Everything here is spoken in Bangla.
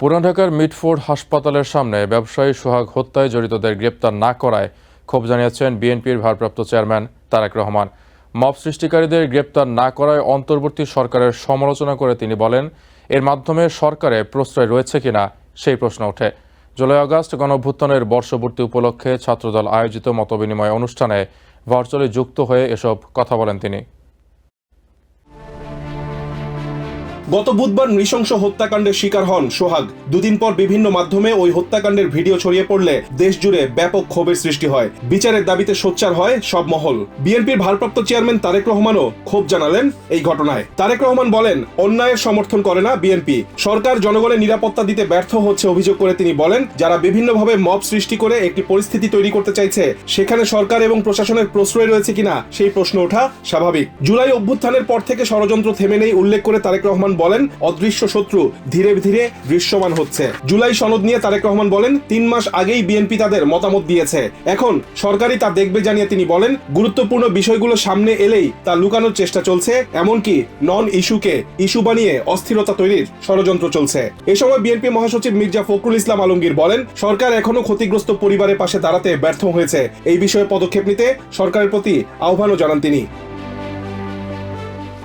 পুরান ঢাকার মিটফোর্ড হাসপাতালের সামনে ব্যবসায়ী সোহাগ হত্যায় জড়িতদের গ্রেপ্তার না করায় ক্ষোভ জানিয়েছেন বিএনপির ভারপ্রাপ্ত চেয়ারম্যান তারেক রহমান। মব সৃষ্টিকারীদের গ্রেপ্তার না করায় অন্তর্বর্তী সরকারের সমালোচনা করে তিনি বলেন, এর মাধ্যমে সরকারে প্রশ্রয় রয়েছে কিনা সেই প্রশ্ন ওঠে। জুলাই আগস্ট গণঅভ্যুত্থানের বর্ষপূর্তি উপলক্ষে ছাত্রদল আয়োজিত মতবিনিময় অনুষ্ঠানে ভার্চুয়ালি যুক্ত হয়ে এসব কথা বলেন তিনি। গত বুধবার নৃশংস হত্যাকাণ্ডের শিকার হন সোহাগ। দুদিন পর বিভিন্ন মাধ্যমে ওই হত্যাকাণ্ডের ভিডিও ছড়িয়ে পড়লে দেশ জুড়ে ব্যাপক ক্ষোভের সৃষ্টি হয়। বিচারের দাবিতে সোচ্চার হয় সব মহল। বিএনপির ভারপ্রাপ্ত চেয়ারম্যান তারেক রহমানও ক্ষোভ জানালেন এই ঘটনায়। তারেক রহমান বলেন, অন্যায়ের সমর্থন করে না বিএনপি। সরকার জনগণের নিরাপত্তা দিতে ব্যর্থ হচ্ছে অভিযোগ করে তিনি বলেন, যারা বিভিন্নভাবে মব সৃষ্টি করে একটি পরিস্থিতি তৈরি করতে চাইছে, সেখানে সরকার এবং প্রশাসনের প্রশ্রয় রয়েছে কিনা সেই প্রশ্ন ওঠা স্বাভাবিক। জুলাই অভ্যুত্থানের পর থেকে ষড়যন্ত্র থেমে নেই উল্লেখ করে তারেক রহমান বলেন, অদৃশ্য শত্রু ধীরে ধীরে দৃশ্যমান হচ্ছে। জুলাই সনদ নিয়ে তারেক রহমান বলেন, তিন মাস আগেই বিএনপি তাদের মতামত দিয়েছে। এখন সরকারই তা দেখবে জানিয়ে তিনি বলেন, গুরুত্বপূর্ণ বিষয়গুলো সামনে এলেই তা লুকানোর চেষ্টা চলছে, এমনকি নন ইস্যুকে ইস্যু বানিয়ে অস্থিরতা তৈরির ষড়যন্ত্র চলছে। এ সময় বিএনপি মহাসচিব মির্জা ফখরুল ইসলাম আলমগীর বলেন, সরকার এখনও ক্ষতিগ্রস্ত পরিবারের পাশে দাঁড়াতে ব্যর্থ হয়েছে। এই বিষয়ে পদক্ষেপ নিতে সরকারের প্রতি আহ্বানও জানান তিনি।